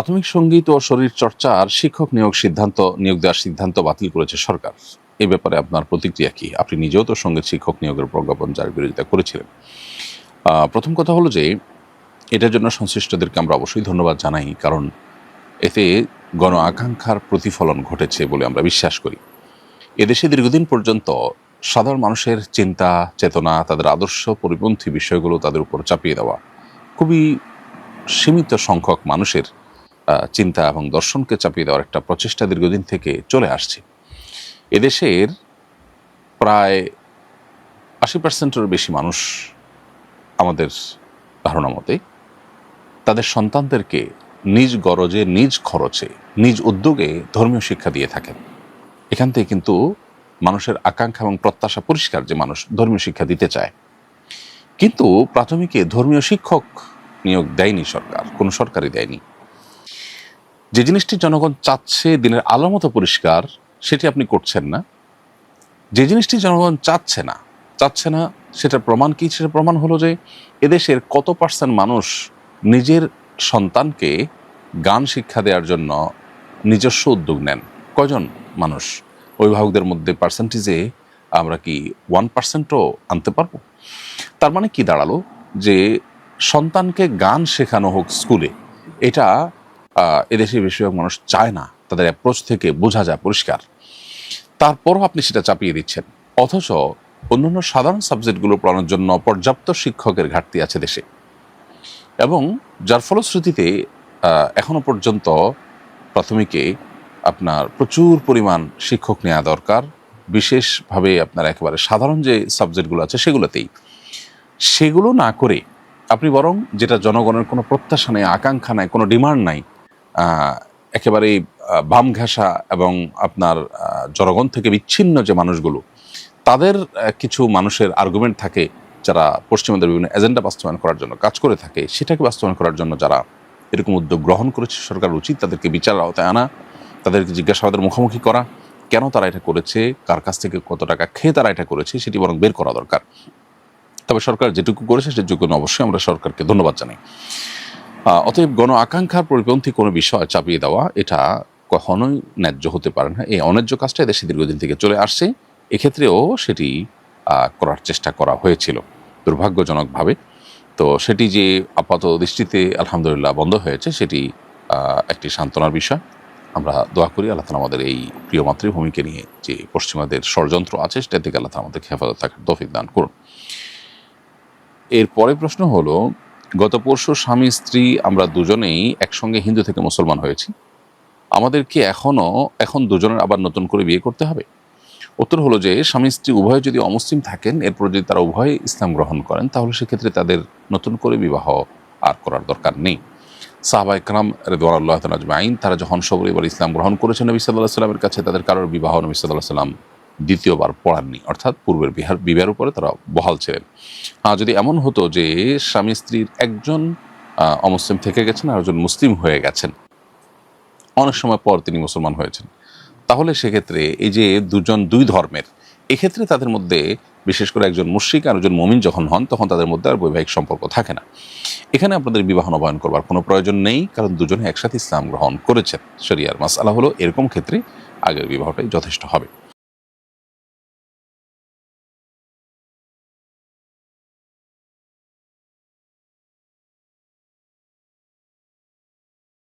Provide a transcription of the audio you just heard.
প্রাথমিক সংগীত ও শরীর চর্চার শিক্ষক নিয়োগ সিদ্ধান্ত, নিয়োগ দেওয়ার সিদ্ধান্ত বাতিল করেছে সরকার। এ ব্যাপারে আপনার প্রতিক্রিয়া কি? আপনি নিজেও তো সংগীত শিক্ষক নিয়োগের প্রজ্ঞাপন যার বিরোধিতা করেছিলেন। প্রথম কথা হলো যে, এটার জন্য সংশ্লিষ্টদেরকে আমরা অবশ্যই ধন্যবাদ জানাই, কারণ এতে গণ আকাঙ্ক্ষার প্রতিফলন ঘটেছে বলে আমরা বিশ্বাস করি। এদেশে দীর্ঘদিন পর্যন্ত সাধারণ মানুষের চিন্তা, চেতনা, তাদের আদর্শ পরিপন্থী বিষয়গুলো তাদের উপর চাপিয়ে দেওয়া খুবই সীমিত সংখ্যক মানুষের চিন্তা এবং দর্শনকে চাপিয়ে দেওয়ার একটা প্রচেষ্টা দীর্ঘদিন থেকে চলে আসছে। এদেশের প্রায় আশি পার্সেন্টের বেশি মানুষ আমাদের ধারণা মতে তাদের সন্তানদেরকে নিজ গরজে, নিজ খরচে, নিজ উদ্যোগে ধর্মীয় শিক্ষা দিয়ে থাকেন। এখান থেকে কিন্তু মানুষের আকাঙ্ক্ষা এবং প্রত্যাশা পরিষ্কার যে মানুষ ধর্মীয় শিক্ষা দিতে চায়। কিন্তু প্রাথমিকে ধর্মীয় শিক্ষক নিয়োগ দেয়নি সরকার, কোনো সরকারই দেয়নি। যে জিনিসটি জনগণ চাচ্ছে দিনের আলো মতো পরিষ্কার, সেটি আপনি করছেন না। যে জিনিসটি জনগণ চাচ্ছে না চাচ্ছে না সেটার প্রমাণ কি? সেটা প্রমাণ হলো যে এদেশের কত পার্সেন্ট মানুষ নিজের সন্তানকে গান শিক্ষা দেওয়ার জন্য নিজস্ব উদ্যোগ নেন? কয়জন মানুষ? অভিভাবকদের মধ্যে পার্সেন্টেজে আমরা কি ওয়ান পার্সেন্টও আনতে পারব? তার মানে কি দাঁড়াল? যে সন্তানকে গান শেখানো হোক স্কুলে, এটা এদেশে বেশিরভাগ মানুষ চায় না, তাদের অ্যাপ্রোচ থেকে বোঝা যায় পরিষ্কার। তারপরও আপনি সেটা চাপিয়ে দিচ্ছেন। অথচ অন্যান্য সাধারণ সাবজেক্টগুলো পড়ানোর জন্য পর্যাপ্ত শিক্ষকের ঘাটতি আছে দেশে। এবং যার ফলশ্রুতিতে এখনও পর্যন্ত প্রাথমিকে আপনার প্রচুর পরিমাণ শিক্ষক নেওয়া দরকার। বিশেষভাবে আপনার একেবারে সাধারণ যে সাবজেক্টগুলো আছে সেগুলোতেই। সেগুলো না করে আপনি বরং যেটা জনগণের কোনো প্রত্যাশা নেই, আকাঙ্ক্ষা নাই, কোনো ডিমান্ড নাই আহ, একেবারে বাম ঘেঁষা এবং আপনার জনগণ থেকে বিচ্ছিন্ন যে মানুষগুলো তাদের কিছু মানুষের আর্গুমেন্ট থাকে যারা পশ্চিমবঙ্গের বিভিন্ন এজেন্ডা বাস্তবায়ন করার জন্য কাজ করে থাকে সেটাকে বাস্তবায়ন করার জন্য যারা এরকম উদ্যোগ গ্রহণ করেছে সরকার উচিত তাদেরকে বিচার আওতায় আনা তাদেরকে জিজ্ঞাসাবাদের মুখোমুখি করা কেন তারা এটা করেছে কার কাছ থেকে কত টাকা খেয়ে তারা এটা করেছে সেটি বরং বের করা দরকার। তবে সরকার যেটুকু করেছে সেটুকু অবশ্যই আমরা সরকারকে ধন্যবাদ জানাই। অতএব গণ আকাঙ্ক্ষার পরিপন্থী কোনো বিষয় চাপিয়ে দেওয়া, এটা কখনোই ন্যায্য হতে পারে না। এই অন্যায্য কাজটা দেশে দীর্ঘদিন থেকে চলে আসছে। এক্ষেত্রেও সেটি করার চেষ্টা করা হয়েছিল দুর্ভাগ্যজনকভাবে। তো সেটি যে আপাত দৃষ্টিতে আলহামদুলিল্লাহ বন্ধ হয়েছে, সেটি একটি সান্ত্বনার বিষয়। আমরা দোয়া করি আল্লাহ তালা আমাদের এই প্রিয় মাতৃভূমিকে নিয়ে যে পশ্চিমাদের ষড়যন্ত্র আছে, সেটা থেকে আল্লাহ আমাদেরকে হেফাজত থাকার তৌফিক দান করুন। এর পরে প্রশ্ন হলো গত পরশু স্বামী, স্ত্রী আমরা দুজনেই একসঙ্গে হিন্দু থেকে মুসলমান হয়েছি। আমাদের কি এখনও, এখন দুজনের আবার নতুন করে বিয়ে করতে হবে। উত্তর হলো যে, স্বামী, স্ত্রী উভয় যদি অমুসলিম থাকেন, এরপর যদি তারা উভয় ইসলাম গ্রহণ করেন, তাহলে সেক্ষেত্রে তাদের নতুন করে বিবাহ আর করার দরকার নেই। সাহাবা ইকরাম রেদওয়াল্লাহ আজমাইন, তারা যখন সবর এবার ইসলাম গ্রহণ করেছেন নবী সাল্লাহ সাল্লামের কাছে, তাদের কারোর বিবাহ নবী সাল্লাহ সাল্লাম দ্বিতীয়বার পড়াননি, অর্থাৎ পূর্বের বিহার বিবাহের উপরে তারা বহাল ছিলেন। হ্যাঁ যদি এমন হতো যে স্বামী স্ত্রীর একজন অমুসলিম থেকে গেছেন আর একজন মুসলিম হয়ে গেছেন, অনেক সময় পর তিনি মুসলমান হয়েছেন, তাহলে সেক্ষেত্রে এই যে দুজন দুই ধর্মের, এক্ষেত্রে তাদের মধ্যে বিশেষ করে একজন মুশ্রিক আর একজন মমিন যখন হন, তখন তাদের মধ্যে আর বৈবাহিক সম্পর্ক থাকে না। এখানে আপনাদের বিবাহ নবায়ন করবার কোনো প্রয়োজন নেই, কারণ দুজনে একসাথে ইসলাম গ্রহণ করেছেন। শরিয়ার মাসালা হলো এরকম ক্ষেত্রে আগের বিবাহটাই যথেষ্ট হবে।